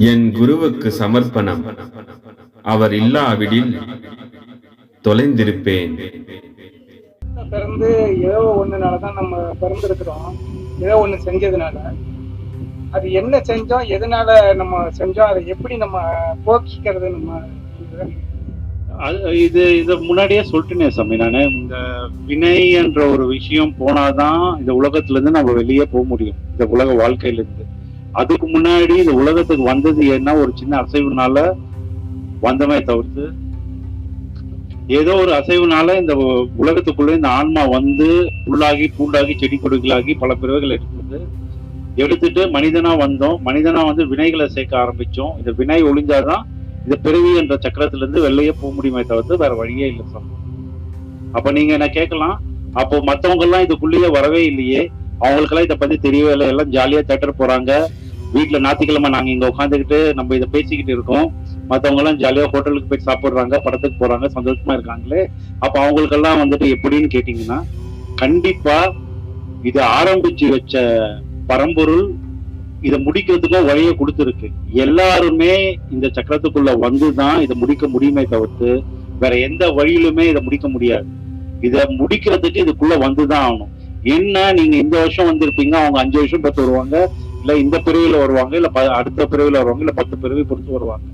என் குருவுக்கு சமர்ப்பணம். அவர் இல்லாவிடில் தொலைந்திருப்பேன். பிறந்து ஏதோ ஒண்ணுனால தான் நம்ம பிறந்திருக்கிறோம். ஏதோ ஒண்ணு செஞ்சதுனால. அது என்ன செஞ்சோம் எதனால நம்ம செஞ்சோம் அதை எப்படி நம்ம போக்கிக்கிறது நம்ம அது- இது இத முன்னாடியே சொல்லிட்டேனே சாமி நானு. இந்த வினை என்ற ஒரு விஷயம் போனாதான் இந்த உலகத்துல இருந்து நம்ம வெளியே போக முடியும். இந்த உலக வாழ்க்கையில இருந்து அதுக்கு முன்னாடி இந்த உலகத்துக்கு வந்தது என்ன ஒரு சின்ன அசைவுனால வந்தமே தவிர்த்து ஏதோ ஒரு அசைவுனால இந்த உலகத்துக்குள்ள இந்த ஆன்மா வந்து புல்லாகி பூண்டாகி செடி கொடிகளாகி பல பிறவைகள் எடுத்தது எடுத்துட்டு மனிதனா வந்தோம். மனிதனா வந்து வினைகளை சேர்க்க ஆரம்பிச்சோம். இந்த வினை ஒளிஞ்சாதான் இந்த பிறவி என்ற சக்கரத்துல இருந்து வெளியே போக முடியுமே தவிர்த்து வேற வழியே இல்லை சார். அப்ப நீங்க என்ன கேட்கலாம்? அப்போ மத்தவங்க எல்லாம் இதுக்குள்ளேயே வரவே இல்லையே. அவங்களுக்கெல்லாம் இதை பத்தி தெரியவே இல்லை. எல்லாம் ஜாலியா தேட்டர் போறாங்க. வீட்டுல ஞாயிற்றுக்கிழமை நாங்க இங்க உட்காந்துக்கிட்டு நம்ம இதை பேசிக்கிட்டு இருக்கோம். மத்தவங்க எல்லாம் ஜாலியா ஹோட்டலுக்கு போய் சாப்பிடுறாங்க படத்துக்கு போறாங்க சந்தோஷமா இருக்காங்களே. அப்ப அவங்களுக்கெல்லாம் வந்துட்டு எப்படின்னு கேட்டீங்கன்னா கண்டிப்பா இதை ஆரம்பிச்சு வச்ச பரம்பொருள் இதை முடிக்கிறதுக்கும் வழியை கொடுத்துருக்கு. எல்லாருமே இந்த சக்கரத்துக்குள்ள வந்துதான் இதை முடிக்க முடியுமே தவிர்த்து வேற எந்த வழியிலுமே இதை முடிக்க முடியாது. இதை முடிக்கிறதுக்கு இதுக்குள்ள வந்துதான் ஆகணும். என்ன நீங்க இந்த வருஷம் வந்திருப்பீங்க அவங்க அஞ்சு வருஷம் பத்து வருவாங்க இல்ல இந்த பிரிவுல வருவாங்க இல்ல ப- அடுத்த பிரிவுல வருவாங்க இல்ல பத்து பிரிவு பொறுத்து வருவாங்க.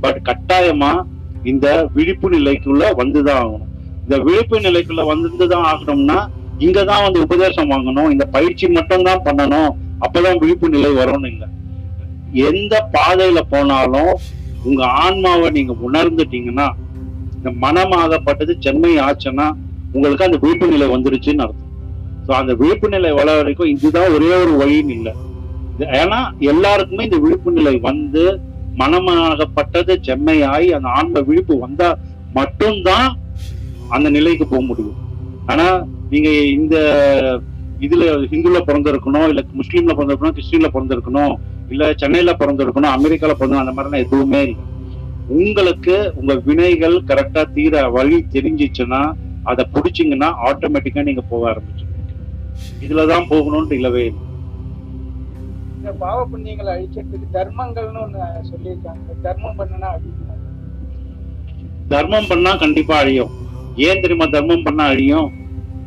பட் கட்டாயமா இந்த விழிப்பு நிலைக்குள்ள வந்துதான் ஆகணும். இந்த விழிப்பு நிலைக்குள்ள வந்துதான் ஆகணும்னா இங்கதான் வந்து உபதேசம் வாங்கணும் இந்த பயிற்சி மட்டும் தான் பண்ணணும் அப்பதான் விழிப்பு நிலை வரும்னு இல்லை. எந்த பாதையில போனாலும் உங்க ஆன்மாவை நீங்க உணர்ந்துட்டீங்கன்னா இந்த மனமாகப்பட்டது சென்மை ஆச்சுன்னா உங்களுக்கு அந்த விழிப்பு நிலை வந்துருச்சுன்னு அர்த்தம். ஸோ அந்த விழிப்பு நிலை வர வரைக்கும் இதுதான் ஒரே ஒரு வழின்னு இல்லை. ஏன்னா எல்லாருக்குமே இந்த விழிப்பு நிலை வந்து மனமாகப்பட்டது செம்மையாகி அந்த ஆன்ம விழிப்பு வந்தா மட்டும்தான் அந்த நிலைக்கு போக முடியும். ஆனா நீங்க இந்த இதுல ஹிந்துல பிறந்திருக்கணும் இல்ல முஸ்லீம்ல பிறந்திருக்கணும் கிறிஸ்டின்ல பிறந்திருக்கணும் இல்ல சென்னையில பிறந்திருக்கணும் அமெரிக்கால பிறந்தணும் அந்த மாதிரிலாம் எதுவுமே இல்லை. உங்களுக்கு உங்க வினைகள் கரெக்டா தீர வழி தெரிஞ்சிச்சுன்னா அதை பிடிச்சிங்கன்னா ஆட்டோமேட்டிக்கா நீங்க போக ஆரம்பிச்சு இதுலதான் போகணும்னு இல்லவே இல்லை. இந்த பாவ புண்ணியங்களை அழிக்கிறதுக்கு தர்மங்கள்னு ஒண்ணு சொல்லியிருக்காங்க. தர்மம் பண்ணுனா அழியும்? தர்மம் பண்ணா கண்டிப்பா அழியும். ஏன் தெரியுமா தர்மம் பண்ணா அழியும்?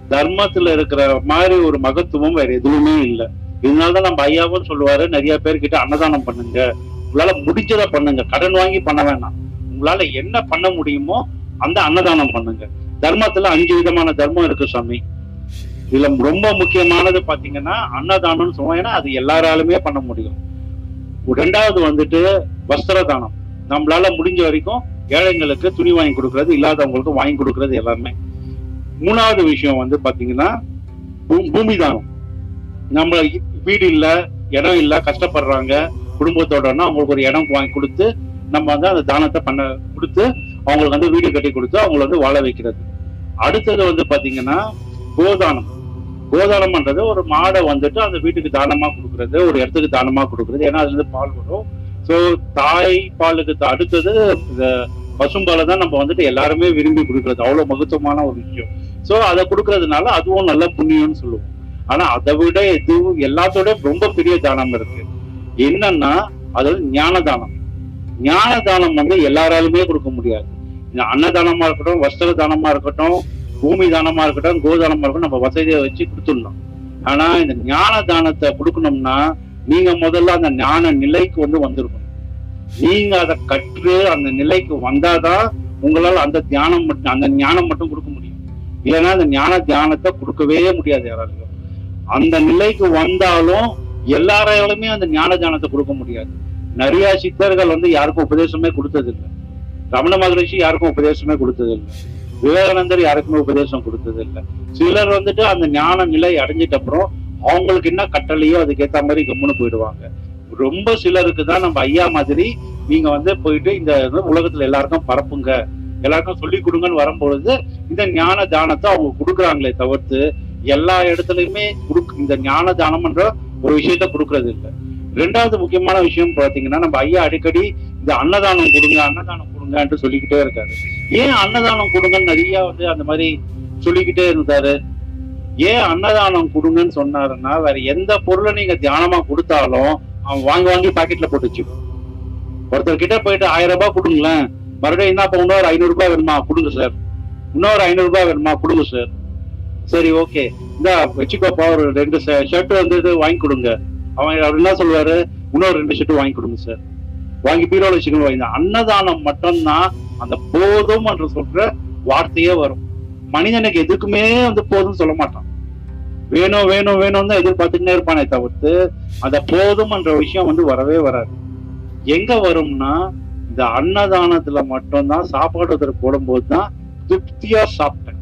தர்மத்துல இருக்கிற மாதிரி ஒரு மகத்துவம் வேற எதுவுமே இல்லை. இதனாலதான் நம்ம ஐயாவும் சொல்லுவாரு நிறைய பேர்கிட்ட அன்னதானம் பண்ணுங்க. உங்களால முடிஞ்சதை பண்ணுங்க. கடன் வாங்கி பண்ண வேணாம். உங்களால என்ன பண்ண முடியுமோ அந்த அன்னதானம் பண்ணுங்க. தர்மத்துல அஞ்சு விதமான தர்மம் இருக்கு சாமி இதுல ரொம்ப முக்கியமானது பாத்தீங்கன்னா அன்னதானம்னு சொல்லுவோம் ஏன்னா அது எல்லாராலுமே பண்ண முடியும். ரெண்டாவது வந்துட்டு வஸ்திர தானம் நம்மளால முடிஞ்ச வரைக்கும் ஏழைங்களுக்கு துணி வாங்கி கொடுக்கறது இல்லாதவங்களுக்கு வாங்கி கொடுக்கறது எல்லாமே. மூணாவது விஷயம் வந்து பாத்தீங்கன்னா பூமி தானம் நம்ம வீடு இல்ல இடம் இல்ல கஷ்டப்படுறாங்க குடும்பத்தோடனா அவங்களுக்கு ஒரு இடம் வாங்கி கொடுத்து நம்ம வந்து அந்த தானத்தை பண்ண கொடுத்து அவங்களுக்கு வந்து வீடு கட்டி கொடுத்து அவங்களை வந்து வாழ வைக்கிறது. அடுத்தது வந்து பாத்தீங்கன்னா கோதானம். கோதானம்ன்றது ஒரு மாடை வந்துட்டு அந்த வீட்டுக்கு தானமா கொடுக்கறது ஒரு இடத்துக்கு தானமா கொடுக்கறது. ஏன்னா அதுல இருந்து பால் வரும். ஸோ தாய் பாலுக்கு அடுத்தது இந்த பசும்பாலை தான் நம்ம வந்துட்டு எல்லாருமே விரும்பி கொடுக்கறது. அவ்வளவு மகத்துவமான ஒரு விஷயம். ஸோ அதை கொடுக்கறதுனால அதுவும் நல்ல புண்ணியம்னு சொல்லுவோம். ஆனா அதை விட எதுவும் எல்லாத்தோட ரொம்ப பெரிய தானம் இருக்கு. என்னன்னா அது ஞான தானம் ஞான தானம் வந்து எல்லாராலுமே கொடுக்க முடியாது. அன்னதானமா இருக்கட்டும் வஸ்திர தானமா இருக்கட்டும் பூமி தானமா இருக்கட்டும் கோதானமா இருக்கட்டும் நம்ம வசதியை வச்சு கொடுத்துடலாம் ஆனா இந்த ஞான தானத்தை கொடுக்கணும்னா நீங்க முதல்ல அந்த ஞான நிலைக்கு வந்து வந்திருக்கணும். நீங்க அதை கற்று அந்த நிலைக்கு வந்தாதான் உங்களால் அந்த தியானம் மட்டும் அந்த ஞானம் மட்டும் கொடுக்க முடியும். இல்லைன்னா அந்த ஞான தியானத்தை கொடுக்கவே முடியாது யாராலையும். அந்த நிலைக்கு வந்தாலும் எல்லாராலுமே அந்த ஞான தியானத்தை கொடுக்க முடியாது. நிறைய சித்தர்கள் வந்து யாருக்கும் உபதேசமே கொடுத்ததில்லை. ரமண மகரிஷி யாருக்கும் உபதேசமே கொடுத்ததில்லை. விவேகானந்தர் யாருக்குமே உபதேசம் கொடுத்ததில்லை. சிலர் வந்துட்டு அந்த ஞான நிலை அடைஞ்சிட்ட அப்புறம் அவங்களுக்கு என்ன கட்டளையோ அதுக்கேத்த மாதிரி கம்முன்னு போயிடுவாங்க. ரொம்ப சிலருக்கு தான் நம்ம ஐயா மாதிரி நீங்க வந்து போயிட்டு இந்த உலகத்துல எல்லாருக்கும் பரப்புங்க. எல்லாருக்கும் சொல்லி கொடுங்கன்னு வரும்பொழுது இந்த ஞான தானத்தை அவங்க கொடுக்குறாங்களே தவிர்த்து எல்லா இடத்துலயுமே குடுக் இந்த ஞான தானம்ன்ற ஒரு விஷயத்த கொடுக்கறது இல்லை ரெண்டாவது முக்கியமான விஷயம் பாத்தீங்கன்னா நம்ம ஐயா அடிக்கடி இந்த அன்னதானம் கொடுங்க அன்னதானம் கொடுங்கன்ட்டு சொல்லிக்கிட்டே இருக்காரு. ஏன் அன்னதானம் கொடுங்கன்னு நிறைய வந்து அந்த மாதிரி சொல்லிக்கிட்டே இருந்தாரு. ஏன் அன்னதானம் கொடுங்கன்னு சொன்னாருன்னா வேற எந்த பொருளை நீங்க தியானமா கொடுத்தாலும் அவன் வாங்கி வாங்கி பாக்கெட்ல போட்டு வச்சுக்கோ ஒருத்தர் கிட்ட போயிட்டு ஆயிரம் ரூபாய் கொடுங்களேன். மறுபடியும் என்ன இன்னொரு ஐநூறு ரூபாய் வேணுமா? கொடுங்க சார் இன்னொரு ஐநூறு ரூபாய் வேணுமா? கொடுங்க சார் சரி ஓகே இந்த வச்சுக்கோப்பா ஒரு ரெண்டு ஷர்ட் வந்து இது வாங்கி கொடுங்க. அவன் அவர் என்ன சொல்லுவாரு? இன்னொரு ரெண்டு ஷர்ட் வாங்கி கொடுங்க சார் வாங்கி பீரோல வச்சுக்கணும் இந்த அன்னதானம் மட்டும்தான் அந்த போதும் என்று சொல்ற வார்த்தையே வரும். மனிதனுக்கு எதுக்குமே வந்து போதும்னு சொல்ல மாட்டான். வேணும் வேணும் வேணும் தான் எதிர்பார்த்துக்கிட்டே இருப்பானே தவிர்த்து அந்த போதும் என்ற விஷயம் வந்து வரவே வராது. எங்க வரும்னா இந்த அன்னதானத்துல மட்டும்தான் சாப்பாடு ஒருத்தர் போடும்போது தான் திருப்தியா சாப்பிட்டேன்.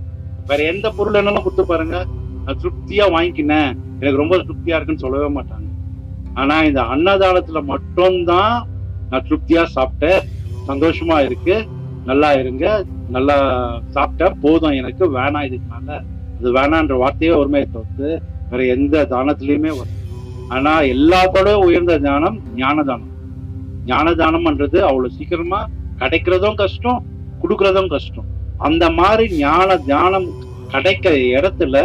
வேற எந்த பொருள் என்னெல்லாம் கொடுத்து பாருங்க. நான் திருப்தியா வாங்கிக்கினேன். எனக்கு ரொம்ப திருப்தியா இருக்குன்னு சொல்லவே மாட்டாங்க. ஆனா இந்த அன்னதானத்துல மட்டும்தான் நான் திருப்தியா சாப்பிட்டேன். சந்தோஷமா இருக்கு. நல்லா இருங்க. நல்லா சாப்பிட்டேன் போதும். எனக்கு வேணாம் இதுக்கு மேல அது வேணான்ற வார்த்தையே ஒருமையை தவிர்த்து வேற எந்த தானத்திலயுமே வரும் ஆனா எல்லாத்தோட உயர்ந்த தானம் ஞான தானம் ஞான தானம்ன்றது அவ்வளவு சீக்கிரமா கிடைக்கிறதும் கஷ்டம் கொடுக்கறதும் கஷ்டம். அந்த மாதிரி ஞான தியானம் கிடைக்கிற இடத்துல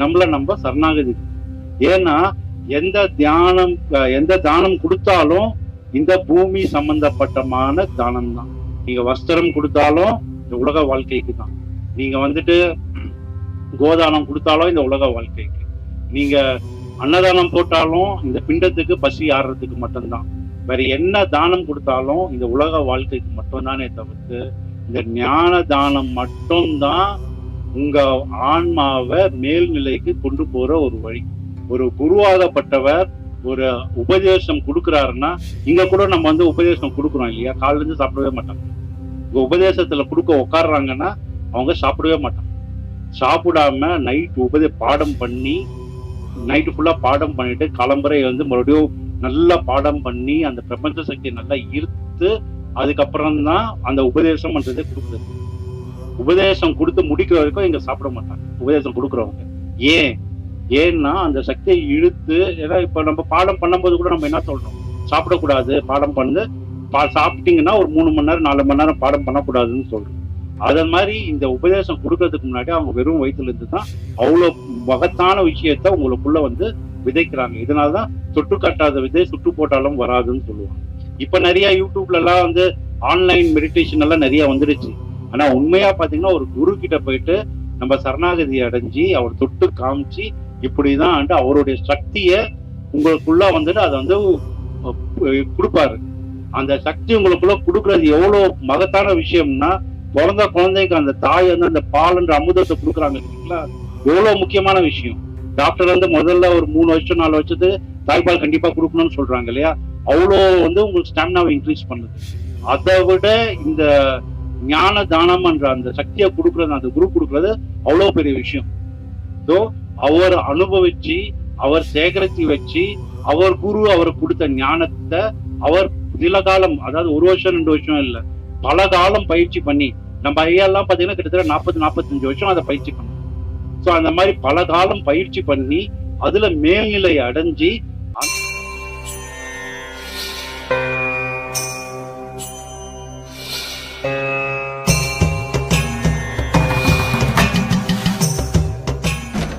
நம்மள நம்ம சரணாகதி ஏன்னா எந்த தியானம் எந்த தானம் கொடுத்தாலும் இந்த பூமி சம்பந்தப்பட்டமான தானம் தான் நீங்க வஸ்திரம் கொடுத்தாலும் இந்த உலக வாழ்க்கைக்கு தான் நீங்க வந்துட்டு கோதானம் கொடுத்தாலும் இந்த உலக வாழ்க்கைக்கு. நீங்க அன்னதானம் போட்டாலும் இந்த பிண்டத்துக்கு பசி ஆடுறதுக்கு மட்டும்தான். வேற என்ன தானம் கொடுத்தாலும் இந்த உலக வாழ்க்கைக்கு மட்டும்தானே தவிர்த்து இந்த ஞான தானம் மட்டும்தான் உங்க ஆன்மாவை மேல்நிலைக்கு கொண்டு போற ஒரு வழி. ஒரு குருவாகப்பட்டவர் ஒரு உபதேசம் கொடுக்குறாருன்னா இங்க கூட நம்ம வந்து உபதேசம் கொடுக்குறோம் இல்லையா? காலில இருந்து சாப்பிடவே மாட்டாங்க. இங்க உபதேசத்துல கொடுக்க உட்காடுறாங்கன்னா அவங்க சாப்பிடவே மாட்டாங்க. சாப்பிடாம நைட் உபதே பாடம் பண்ணி நைட்டு ஃபுல்லா பாடம் பண்ணிட்டு கிளம்புறை வந்து மறுபடியும் நல்லா பாடம் பண்ணி அந்த பிரபஞ்ச சக்தியை நல்லா ஈர்த்து அதுக்கப்புறம் தான் அந்த உபதேசம்ன்றதே கொடுக்குறது. உபதேசம் கொடுத்து முடிக்கிற வரைக்கும் இங்க சாப்பிட மாட்டாங்க. உபதேசம் கொடுக்குறவங்க. ஏன்? ஏன்னா அந்த சக்தியை இழுத்து ஏன்னா இப்ப நம்ம பாடம் பண்ணும்போது கூட நம்ம என்ன சொல்றோம்? சாப்பிடக்கூடாது பாடம் பண்ணு. பா- சாப்பிட்டீங்கன்னா ஒரு மூணு மணி நேரம் நாலு மணி நேரம் பாடம் பண்ணக்கூடாதுன்னு சொல்றோம். அதே மாதிரி இந்த உபதேசம் கொடுக்கறதுக்கு முன்னாடி அவங்க வெறும் வயிற்றுல இருந்து தான் அவ்வளவு மகத்தான விஷயத்த உங்களுக்குள்ள வந்து விதைக்கிறாங்க. இதனாலதான் தொட்டு கட்டாத விதை சுட்டு போட்டாலும் வராதுன்னு சொல்லுவாங்க. இப்ப நிறைய யூடியூப்ல எல்லாம் வந்து ஆன்லைன் மெடிடேஷன் எல்லாம் நிறைய வந்துருச்சு ஆனா உண்மையா பாத்தீங்கன்னா ஒரு குரு கிட்ட போயிட்டு நம்ம சரணாகதி அடைஞ்சு அவர் தொட்டு காமிச்சு இப்படிதான் வந்து அவருடைய சக்திய உங்களுக்குள்ள வந்துட்டு அதை வந்து கொடுப்பாரு. அந்த சக்தி உங்களுக்குள்ள கொடுக்கறது எவ்வளவு மகத்தான விஷயம்னா பிறந்த குழந்தைக்கு அந்த தாய் வந்து அந்த பால்ன்ற அமுதத்தை கொடுக்குறாங்க இல்லைங்களா? எவ்வளவு முக்கியமான விஷயம். டாக்டர் வந்து முதல்ல ஒரு மூணு வருஷம் நாலு வருஷத்து தாய்ப்பால் கண்டிப்பா கொடுக்கணும்னு சொல்றாங்க இல்லையா? அவ்வளோ வந்து உங்களுக்கு ஸ்டாமினாவை இன்க்ரீஸ் பண்ணுது. அதை விட இந்த ஞான தானம் என்ற அந்த சக்தியை கொடுக்கறது அந்த குரு கொடுக்கறது அவ்வளோ பெரிய விஷயம். ஸோ அவர் அனுபவிச்சு அவர் சேகரித்து வச்சு அவர் குரு அவருக்கு கொடுத்த ஞானத்தை அவர் சில காலம் அதாவது ஒரு வருஷம் ரெண்டு வருஷம் இல்ல பல காலம் பயிற்சி பண்ணி நம்ம ஐயா எல்லாம் பாத்தீங்கன்னா கிட்டத்தட்ட நாற்பது நாற்பத்தஞ்சு வருஷம் அதை பயிற்சி பண்ணும். ஸோ அந்த மாதிரி பல காலம் பயிற்சி பண்ணி அதுல மேல்நிலை அடைஞ்சு